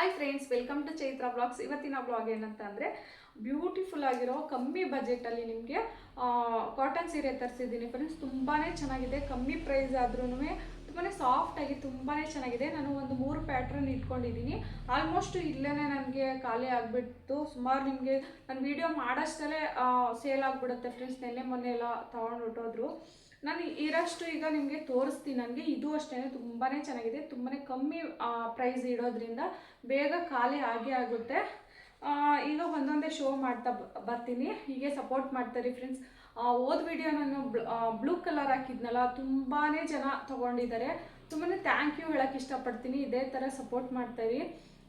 Hi friends welcome to Chaitra vlogs ಇವತ್ತಿನ blog ಏನಂತ ಅಂದರೆ ಬ್ಯೂಟಿಫುಲ್ ಆಗಿರೋ ಕಮ್ಮಿ ಬಜೆಟಲ್ಲಿ ನಿಮಗೆ ಕಾಟನ್ ಸೀರೆ ತರಿಸಿದ್ದೀನಿ ಫ್ರೆಂಡ್ಸ್ ತುಂಬಾ ಚೆನ್ನಾಗಿದೆ. ಕಮ್ಮಿ ಪ್ರೈಸ್ ಆದ್ರೂ ತುಂಬಾ ಸಾಫ್ಟಾಗಿ ತುಂಬಾ ಚೆನ್ನಾಗಿದೆ. ನಾನು ಒಂದು ಮೂರು ಪ್ಯಾಟ್ರನ್ ಇಟ್ಕೊಂಡಿದ್ದೀನಿ. ಆಲ್ಮೋಸ್ಟ್ ಇಲ್ಲೇ ನನಗೆ ಖಾಲಿ ಆಗಿಬಿಟ್ಟು ಸುಮಾರು ನಿಮಗೆ ನಾನು ವಿಡಿಯೋ ಮಾಡೋಷ್ಟಲ್ಲೇ ಸೇಲ್ ಆಗಿಬಿಡುತ್ತೆ ಫ್ರೆಂಡ್ಸ್ ನೆನ್ನೆ ಮೊನ್ನೆ ಎಲ್ಲ ತೊಗೊಂಡು ನಾನು ಇರೋಷ್ಟು ಈಗ ನಿಮಗೆ ತೋರಿಸ್ತೀನಿ. ನನಗೆ ಇದು ಅಷ್ಟೇ ತುಂಬಾ ಚೆನ್ನಾಗಿದೆ. ತುಂಬಾ ಕಮ್ಮಿ ಪ್ರೈಸ್ ಇಡೋದ್ರಿಂದ ಬೇಗ ಖಾಲಿ ಆಗೇ ಆಗುತ್ತೆ. ಈಗ ಒಂದೊಂದೇ ಶೋ ಮಾಡ್ತಾ ಬರ್ತೀನಿ. ಹೀಗೆ ಸಪೋರ್ಟ್ ಮಾಡ್ತಾರೆ ಫ್ರೆಂಡ್ಸ್ ಓದ್ ವಿಡಿಯೋ ನಾನು ಬ್ಲೂ ಕಲರ್ ಹಾಕಿದ್ನಲ್ಲ ತುಂಬಾ ಜನ ತೊಗೊಂಡಿದ್ದಾರೆ. ತುಂಬಾ ಥ್ಯಾಂಕ್ ಯು ಹೇಳಕ್ಕೆ ಇಷ್ಟಪಡ್ತೀನಿ. ಇದೇ ಥರ ಸಪೋರ್ಟ್ ಮಾಡ್ತಾಯಿರಿ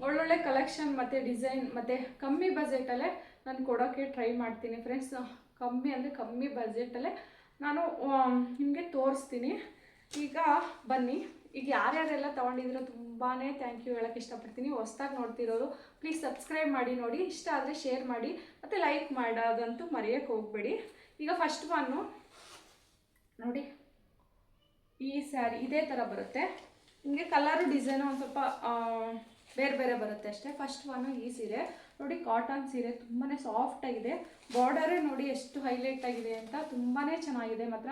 ಒಳ್ಳೊಳ್ಳೆ ಕಲೆಕ್ಷನ್ ಮತ್ತು ಡಿಸೈನ್ ಮತ್ತು ಕಮ್ಮಿ ಬಜೆಟಲ್ಲೇ ನಾನು ಕೊಡೋಕ್ಕೆ ಟ್ರೈ ಮಾಡ್ತೀನಿ ಫ್ರೆಂಡ್ಸ್ ಕಮ್ಮಿ ಅಂದರೆ ಕಮ್ಮಿ ಬಜೆಟಲ್ಲೇ ನಾನು ನಿಮಗೆ ತೋರಿಸ್ತೀನಿ. ಈಗ ಬನ್ನಿ. ಈಗ ಯಾರ್ಯಾರೆಲ್ಲ ತೊಗೊಂಡಿದ್ದೀರೋ ತುಂಬಾ ಥ್ಯಾಂಕ್ ಯು ಹೇಳಕ್ಕೆ ಇಷ್ಟಪಡ್ತೀನಿ. ಹೊಸ್ದಾಗಿ ನೋಡ್ತಿರೋರು ಪ್ಲೀಸ್ ಸಬ್ಸ್ಕ್ರೈಬ್ ಮಾಡಿ, ನೋಡಿ. ಇಷ್ಟ ಆದರೆ ಶೇರ್ ಮಾಡಿ, ಮತ್ತು ಲೈಕ್ ಮಾಡೋದಂತೂ ಮರೆಯೋಕ್ಕೆ ಹೋಗಬೇಡಿ. ಈಗ ಫಸ್ಟ್ ಒನ್ನು ನೋಡಿ. ಈ ಸ್ಯಾರಿ ಇದೇ ಥರ ಬರುತ್ತೆ. ನಿಮಗೆ ಕಲರು ಡಿಸೈನು ಒಂದು ಸ್ವಲ್ಪ ಬೇರೆ ಬೇರೆ ಬರುತ್ತೆ ಅಷ್ಟೇ. ಫಸ್ಟ್ ಒನ್ನು ಈ ಸೀರೆ. ನೋಡಿ ಕಾಟನ್ ಸೀರೆ ತುಂಬಾ ಸಾಫ್ಟ್ ಆಗಿದೆ. ಬಾರ್ಡರೇ ನೋಡಿ ಎಷ್ಟು ಹೈಲೈಟ್ ಆಗಿದೆ ಅಂತ ತುಂಬಾ ಚೆನ್ನಾಗಿದೆ. ಮಾತ್ರ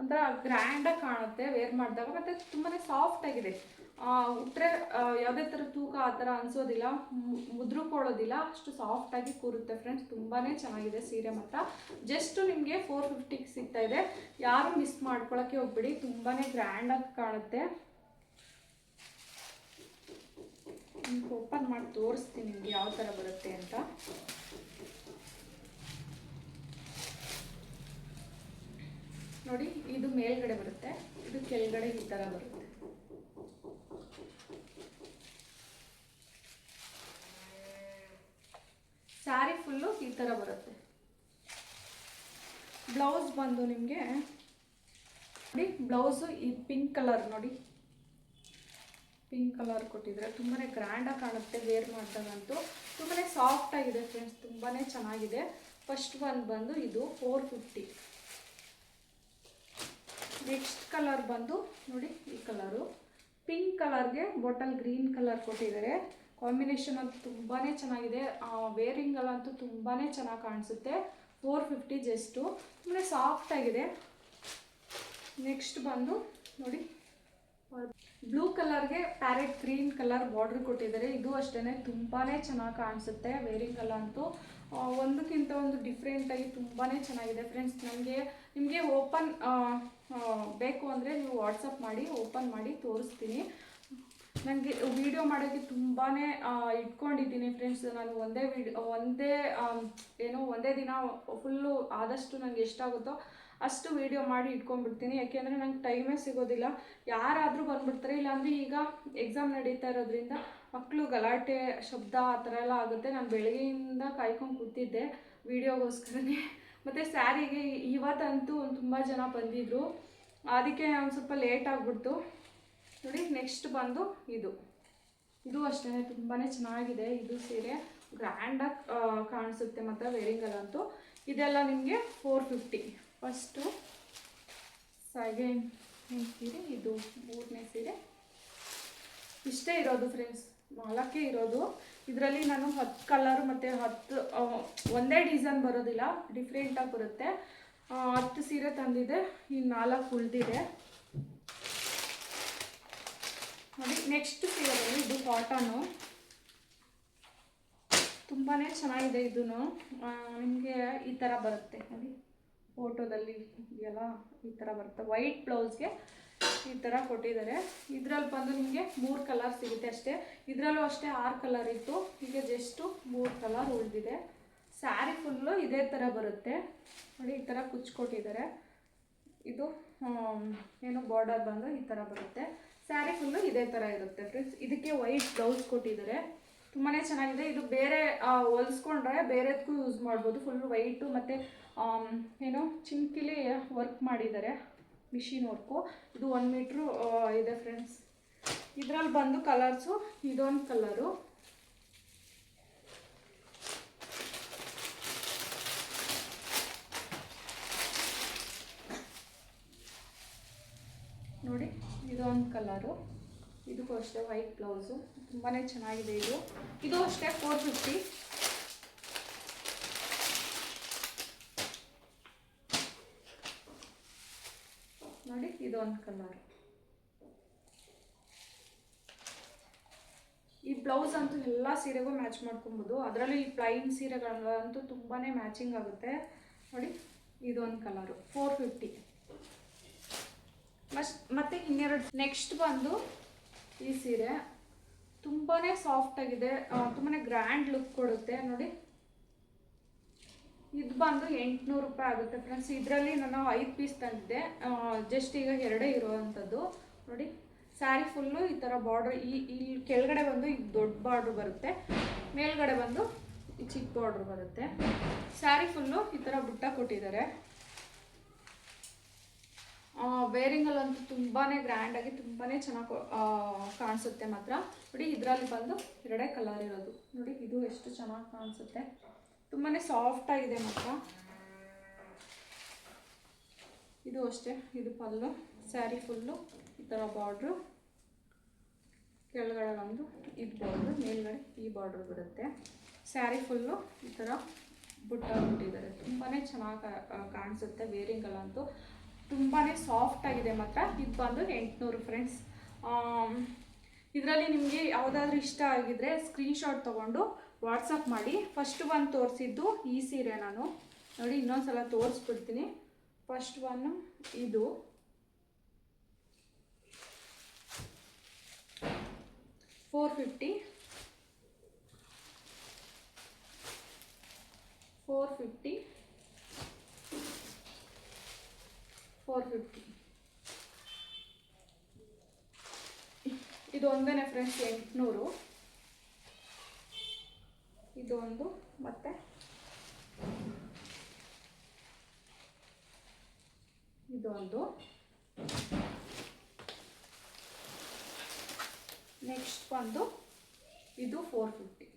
ಒಂಥರ ಗ್ರ್ಯಾಂಡಾಗಿ ಕಾಣುತ್ತೆ ವೇರ್ ಮಾಡಿದಾಗ. ಮತ್ತು ತುಂಬಾ ಸಾಫ್ಟ್ ಆಗಿದೆ. ಉಟ್ರೆ ಯಾವುದೇ ಥರ ತೂಕ ಆ ಥರ ಅನಿಸೋದಿಲ್ಲ. ಮುದ್ರುಕೊಳ್ಳೋದಿಲ್ಲ ಅಷ್ಟು ಸಾಫ್ಟಾಗಿ ಕೂರುತ್ತೆ ಫ್ರೆಂಡ್ಸ್ ತುಂಬಾ ಚೆನ್ನಾಗಿದೆ ಸೀರೆ ಮಾತ್ರ. ಜಸ್ಟ್ ನಿಮಗೆ ಫೋರ್ ಫಿಫ್ಟಿಗೆ ಸಿಗ್ತಾ ಇದೆ. ಯಾರು ಮಿಸ್ ಮಾಡ್ಕೊಳ್ಳೋಕ್ಕೆ ಹೋಗ್ಬಿಡಿ. ತುಂಬಾ ಗ್ರ್ಯಾಂಡಾಗಿ ಕಾಣುತ್ತೆ. ಓಪನ್ ಮಾಡಿ ತೋರಿಸ್ತೀನಿ ನಿಮ್ಗೆ ಯಾವ ಥರ ಬರುತ್ತೆ ಅಂತ. ನೋಡಿ, ಇದು ಮೇಲ್ಗಡೆ ಬರುತ್ತೆ, ಇದು ಕೆಳಗಡೆ ಈ ಥರ ಬರುತ್ತೆ. ಸ್ಯಾರಿ ಫುಲ್ಲು ಈ ಥರ ಬರುತ್ತೆ. ಬ್ಲೌಸ್ ಬಂದು ನಿಮಗೆ, ನೋಡಿ, ಬ್ಲೌಸು ಈ ಪಿಂಕ್ ಕಲರ್ ನೋಡಿ. ಪಿಂಕ್ ಕಲರ್ ಕೊಟ್ಟಿದ್ರೆ ತುಂಬಾ ಗ್ರ್ಯಾಂಡಾಗಿ ಕಾಣುತ್ತೆ ವೇರ್ ಮಾಡಿದಾಗಂತೂ. ತುಂಬಾ ಸಾಫ್ಟ್ ಆಗಿದೆ ಫ್ರೆಂಡ್ಸ್ ತುಂಬಾ ಚೆನ್ನಾಗಿದೆ. ಫಸ್ಟ್ ಒನ್ ಬಂದು ಇದು ಫೋರ್ ಫಿಫ್ಟಿ ನೆಕ್ಸ್ಟ್ ಕಲರ್ ಬಂದು ನೋಡಿ ಈ ಕಲರು ಪಿಂಕ್ ಕಲರ್ಗೆ ಬಾಟಲ್ ಗ್ರೀನ್ ಕಲರ್ ಕೊಟ್ಟಿದ್ದಾರೆ. ಕಾಂಬಿನೇಷನ್ ಅಂತೂ ತುಂಬಾ ಚೆನ್ನಾಗಿದೆ. ವೇರಿಂಗಲ್ಲಂತೂ ತುಂಬಾ ಚೆನ್ನಾಗಿ ಕಾಣಿಸುತ್ತೆ. ಫೋರ್ ಫಿಫ್ಟಿ ಜಸ್ಟು ತುಂಬಾ ಸಾಫ್ಟ್ ಆಗಿದೆ. ನೆಕ್ಸ್ಟ್ ಬಂದು ನೋಡಿ ಬ್ಲೂ ಕಲರ್ಗೆ ಪ್ಯಾರೆಟ್ ಗ್ರೀನ್ ಕಲರ್ ಬಾರ್ಡ್ರ್ ಕೊಟ್ಟಿದ್ದಾರೆ. ಇದು ಅಷ್ಟೇ ತುಂಬಾ ಚೆನ್ನಾಗಿ ಕಾಣಿಸುತ್ತೆ ವೇರಿಂಗ್ ಅಲ್ಲ ಅಂತೂ. ಒಂದಕ್ಕಿಂತ ಒಂದು ಡಿಫ್ರೆಂಟಾಗಿ ತುಂಬಾ ಚೆನ್ನಾಗಿದೆ. ಫ್ರೆಂಡ್ಸ್ ನನಗೆ ನಿಮಗೆ ಓಪನ್ ಬೇಕು ಅಂದರೆ ನೀವು ವಾಟ್ಸಪ್ ಮಾಡಿ, ಓಪನ್ ಮಾಡಿ ತೋರಿಸ್ತೀನಿ. ನನಗೆ ವಿಡಿಯೋ ಮಾಡೋಕ್ಕೆ ತುಂಬಾ ಇಟ್ಕೊಂಡಿದ್ದೀನಿ ಫ್ರೆಂಡ್ಸ್ ನಾನು ಒಂದೇ ವಿಡಿಯೋ ಒಂದೇ ಏನೋ, ಒಂದೇ ದಿನ ಫುಲ್ಲು ಆದಷ್ಟು ನನಗೆ ಎಷ್ಟಾಗುತ್ತೋ ಅಷ್ಟು ವೀಡಿಯೋ ಮಾಡಿ ಇಟ್ಕೊಂಡ್ಬಿಡ್ತೀನಿ. ಯಾಕೆಂದರೆ ನಂಗೆ ಟೈಮೇ ಸಿಗೋದಿಲ್ಲ. ಯಾರಾದರೂ ಬಂದುಬಿಡ್ತಾರೆ. ಇಲ್ಲಾಂದರೆ ಈಗ ಎಕ್ಸಾಮ್ ನಡೀತಾ ಇರೋದ್ರಿಂದ ಮಕ್ಕಳು ಗಲಾಟೆ, ಶಬ್ದ ಆ ಥರ ಎಲ್ಲ ಆಗುತ್ತೆ. ನಾನು ಬೆಳಗ್ಗೆಯಿಂದ ಕಾಯ್ಕೊಂಡು ಕೂತಿದ್ದೆ ವೀಡಿಯೋಗೋಸ್ಕರನೇ ಮತ್ತು ಸ್ಯಾರಿಗೆ ಇವತ್ತಂತೂ ಒಂದು ತುಂಬ ಜನ ಬಂದಿದ್ದರು ಅದಕ್ಕೆ ಒಂದು ಸ್ವಲ್ಪ ಲೇಟ್ ಆಗಿಬಿಡ್ತು. ನೋಡಿ ನೆಕ್ಸ್ಟ್ ಬಂದು ಇದು. ಇದು ಅಷ್ಟೇ ತುಂಬಾ ಚೆನ್ನಾಗಿದೆ. ಇದು ಸೀರೆ ಗ್ರ್ಯಾಂಡಾಗಿ ಕಾಣಿಸುತ್ತೆ ಮತ್ತು ವೇರಿಂಗಲ್ಲಂತೂ ಇದೆಲ್ಲ ನಿಮಗೆ ಫೋರ್ ಫಿಫ್ಟಿ ಫಸ್ಟು ಸೆಕೆಂಡ್ ಸೀರೆ, ಇದು ಮೂರನೇ ಸೀರೆ. ಇಷ್ಟೇ ಇರೋದು ಫ್ರೆಂಡ್ಸ್ ನಾಲ್ಕೇ ಇರೋದು. ಇದರಲ್ಲಿ ನಾನು ಹತ್ತು ಕಲರು ಮತ್ತು ಹತ್ತು ಒಂದೇ ಡಿಸೈನ್ ಬರೋದಿಲ್ಲ ಡಿಫ್ರೆಂಟಾಗಿ ಬರುತ್ತೆ. ಹತ್ತು ಸೀರೆ ತಂದಿದೆ ಇನ್ನು ನಾಲ್ಕು ಉಳಿದಿದೆ. ನೋಡಿ ನೆಕ್ಸ್ಟ್ ಸೀರೆ ಇದು ಕಾಟನು ತುಂಬಾ ಚೆನ್ನಾಗಿದೆ ಇದೂ ನಿಮಗೆ ಈ ಥರ ಬರುತ್ತೆ, ನೋಡಿ. ಫೋಟೋದಲ್ಲಿ ಎಲ್ಲ ಈ ಥರ ಬರುತ್ತೆ. ವೈಟ್ ಬ್ಲೌಸ್ಗೆ ಈ ಥರ ಕೊಟ್ಟಿದ್ದಾರೆ. ಇದರಲ್ಲಿ ಬಂದು ನಿಮಗೆ ಮೂರು ಕಲರ್ ಸಿಗುತ್ತೆ ಅಷ್ಟೇ. ಇದರಲ್ಲೂ ಅಷ್ಟೇ ಆರು ಕಲರ್ ಇತ್ತು. ಈಗ ಜಸ್ಟು ಮೂರು ಕಲರ್ ಉಳಿದಿದೆ. ಸ್ಯಾರಿ ಫುಲ್ಲು ಇದೇ ಥರ ಬರುತ್ತೆ. ನೋಡಿ, ಈ ಥರ ಕುಚ್ಕೊಟ್ಟಿದ್ದಾರೆ ಇದು ಏನು ಬಾರ್ಡರ್ ಬಂದು ಈ ಥರ ಬರುತ್ತೆ. ಸ್ಯಾರಿ ಫುಲ್ಲು ಇದೇ ಥರ ಇರುತ್ತೆ ಫ್ರೆಂಡ್ಸ್ ಇದಕ್ಕೆ ವೈಟ್ ಬ್ಲೌಸ್ ಕೊಟ್ಟಿದ್ದಾರೆ. ತುಂಬಾ ಚೆನ್ನಾಗಿದೆ. ಇದು ಬೇರೆ ಹೊಲಿಸ್ಕೊಂಡ್ರೆ ಬೇರೆದಕ್ಕೂ ಯೂಸ್ ಮಾಡ್ಬೋದು. ಫುಲ್ ವೈಟು ಮತ್ತು ಏನು ಚಿಂಕಿಲಿ ವರ್ಕ್ ಮಾಡಿದ್ದಾರೆ. ಮಿಷಿನ್ ವರ್ಕು ಇದು ಒನ್ ಮೀಟ್ರು ಇದೆ ಫ್ರೆಂಡ್ಸ್ ಇದರಲ್ಲಿ ಬಂದು ಕಲರ್ಸು ಇದೊಂದು ಕಲರು ನೋಡಿ, ಇದೊಂದು ಕಲರು ಇದಕ್ಕೂ ಅಷ್ಟೇ ವೈಟ್ ಬ್ಲೌಸು ತುಂಬಾ ಚೆನ್ನಾಗಿದೆ ಇದು. ಇದು ಅಷ್ಟೇ ಫೋರ್ ಫಿಫ್ಟಿ ನೋಡಿ, ಇದು ಒಂದು ಕಲರ್ ಈ ಬ್ಲೌಸ್ ಅಂತೂ ಎಲ್ಲ ಸೀರೆಗೂ ಮ್ಯಾಚ್ ಮಾಡ್ಕೊಬೋದು. ಅದರಲ್ಲೂ ಈ ಪ್ಲೈನ್ ಸೀರೆಗಳಂತೂ ತುಂಬಾ ಮ್ಯಾಚಿಂಗ್ ಆಗುತ್ತೆ. ನೋಡಿ ಇದೊಂದು ಕಲರು ಫೋರ್ ಫಿಫ್ಟಿ ಮಸ್ ಮತ್ತೆ ಇನ್ನೆರಡು ನೆಕ್ಸ್ಟ್ ಬಂದು ಈ ಸೀರೆ ತುಂಬಾ ಸಾಫ್ಟ್ ಆಗಿದೆ. ತುಂಬಾ ಗ್ರ್ಯಾಂಡ್ ಲುಕ್ ಕೊಡುತ್ತೆ. ನೋಡಿ. ಇದು ಬಂದು ಎಂಟುನೂರು ರೂಪಾಯಿ ಆಗುತ್ತೆ ಫ್ರೆಂಡ್ಸ್ ಇದರಲ್ಲಿ ನಾನು ಐದು ಪೀಸ್ ತಂದಿದ್ದೆ. ಜಸ್ಟ್ ಈಗ ಎರಡೇ ಇರುವಂಥದ್ದು. ನೋಡಿ. ಸ್ಯಾರಿ ಫುಲ್ಲು ಈ ಥರ ಬಾರ್ಡ್ರ್ ಈ ಇಲ್ಲಿ ಕೆಳಗಡೆ ಬಂದು ಈ ದೊಡ್ಡ ಬಾರ್ಡ್ರ್ ಬರುತ್ತೆ. ಮೇಲ್ಗಡೆ ಬಂದು ಈ ಚಿಕ್ಕ ಬಾರ್ಡ್ರ್ ಬರುತ್ತೆ. ಸ್ಯಾರಿ ಫುಲ್ಲು ಈ ಥರ ಬುಟ್ಟ ಕೊಟ್ಟಿದ್ದಾರೆ. ವೇರಿಂಗಲ್ಲಂತೂ ತುಂಬಾ ಗ್ರ್ಯಾಂಡಾಗಿ ತುಂಬಾ ಚೆನ್ನಾಗಿ ಕಾಣಿಸುತ್ತೆ ಮಾತ್ರ. ನೋಡಿ, ಇದರಲ್ಲಿ ಬಂದು ಎರಡೇ ಕಲರ್ ಇರೋದು. ನೋಡಿ, ಇದು ಎಷ್ಟು ಚೆನ್ನಾಗಿ ಕಾಣಿಸುತ್ತೆ. ತುಂಬಾ ಸಾಫ್ಟ್ ಆಗಿದೆ ಮಾತ್ರ. ಇದು ಅಷ್ಟೇ, ಇದು ಪಲ್ಲು, ಸ್ಯಾರಿ ಫುಲ್ಲು, ಈ ಥರ ಬಾರ್ಡ್ರು ಕೆಳಗಡೆ ಒಂದು ಇದು ಬಾರ್ಡ್ರು ಮೇಲ್ಗಡೆ ಈ ಬಾರ್ಡ್ರ್ ಬರುತ್ತೆ ಸ್ಯಾರಿ ಫುಲ್ಲು, ಈ ಥರ ಬುಟ್ಟ ಬಿಟ್ಟಿದ್ದಾರೆ. ತುಂಬಾ ಚೆನ್ನಾಗಿ ಕಾಣಿಸುತ್ತೆ ವೇರಿಂಗಲ್ಲಂತೂ ತುಂಬಾ ಸಾಫ್ಟ್ ಆಗಿದೆ ಮಾತ್ರ. ಇದು ಬಂದು ಎಂಟುನೂರು ಫ್ರೆಂಡ್ಸ್ ಇದರಲ್ಲಿ ನಿಮಗೆ ಯಾವುದಾದ್ರೂ ಇಷ್ಟ ಆಗಿದ್ರೆ ಸ್ಕ್ರೀನ್ಶಾಟ್ ತೊಗೊಂಡು ವಾಟ್ಸಪ್ ಮಾಡಿ. ಫಸ್ಟ್ ಒನ್ ತೋರಿಸಿದ್ದು ಈ ಸೀರೆ ನಾನು. ನೋಡಿ ಇನ್ನೊಂದು ಸಲ ತೋರಿಸ್ಬಿಡ್ತೀನಿ. ಫಸ್ಟ್ ಒನ್ ಇದು. Four fifty four fifty four fifty ಇದು ಒಂದೇ ಫ್ರೆಂಡ್ಸ್ ಎಂಟುನೂರು. ಇದು ಒಂದು ಮತ್ತೆ ಇದೊಂದು. ಒಂದು ನೆಕ್ಸ್ಟ್ ಬಂದು ಇದು ಫೋರ್ ಫಿಫ್ಟಿ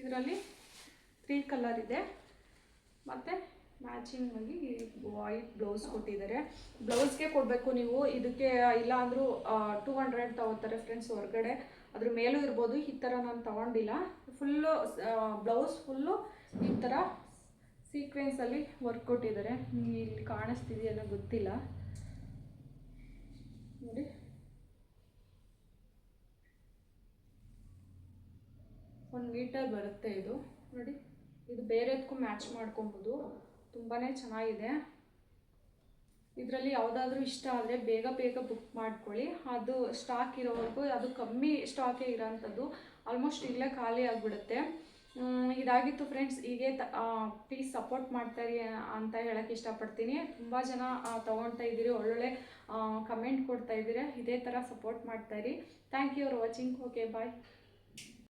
ಇದರಲ್ಲಿ ತ್ರೀ ಕಲರ್ ಇದೆ. ಮತ್ತು ಮ್ಯಾಚಿಂಗ್ ಆಗಿ ವೈಟ್ ಬ್ಲೌಸ್ ಕೊಟ್ಟಿದ್ದಾರೆ. ಬ್ಲೌಸ್ಗೆ ಕೊಡಬೇಕು ನೀವು. ಇದಕ್ಕೆ ಇಲ್ಲ ಅಂದರೂ ಟೂ ಹಂಡ್ರೆಡ್ ತಗೋತಾರೆ ಫ್ರೆಂಡ್ಸ್ ಹೊರಗಡೆ. ಅದ್ರ ಮೇಲೂ ಇರ್ಬೋದು. ಈ ಥರ ನಾನು ತಗೊಂಡಿಲ್ಲ. ಫುಲ್ಲು ಬ್ಲೌಸ್ ಫುಲ್ಲು ಈ ಥರ ಸೀಕ್ವೆನ್ಸಲ್ಲಿ ವರ್ಕ್ ಕೊಟ್ಟಿದ್ದಾರೆ. ಇಲ್ಲಿ ಕಾಣಿಸ್ತಿದೆಯಲ್ಲ ಗೊತ್ತಿಲ್ಲ. ನೋಡಿ. ಒಂದು ಮೀಟರ್ ಬರುತ್ತೆ ಇದು. ನೋಡಿ. ಇದು ಬೇರೆದಕ್ಕೂ ಮ್ಯಾಚ್ ಮಾಡ್ಕೊಬೋದು. ತುಂಬಾ ಚೆನ್ನಾಗಿದೆ. ಇದರಲ್ಲಿ ಯಾವುದಾದ್ರೂ ಇಷ್ಟ ಆದರೆ ಬೇಗ ಬೇಗ ಬುಕ್ ಮಾಡ್ಕೊಳ್ಳಿ. ಅದು ಸ್ಟಾಕ್ ಇರೋವರೆಗೂ ಅದು ಕಮ್ಮಿ ಸ್ಟಾಕೇ ಇರೋಂಥದ್ದು ಆಲ್ಮೋಸ್ಟ್ ಇಲ್ಲೇ ಖಾಲಿ ಆಗಿಬಿಡುತ್ತೆ. ಇದಾಗಿತ್ತು ಫ್ರೆಂಡ್ಸ್ ಹೀಗೆ ತ ಪ್ಲೀಸ್ ಸಪೋರ್ಟ್ ಮಾಡ್ತಾರಿ ಅಂತ ಹೇಳಕ್ಕೆ ಇಷ್ಟಪಡ್ತೀನಿ. ತುಂಬ ಜನ ತೊಗೊಳ್ತಾ ತಗೊಳ್ತಾ ಇದ್ದೀರಿ, ಒಳ್ಳೊಳ್ಳೆ ಕಮೆಂಟ್ ಕೊಡ್ತಾ ಇದ್ದೀರಿ. ಇದೇ ಥರ support ಮಾಡ್ತಾಯಿರಿ thank you for watching okay bye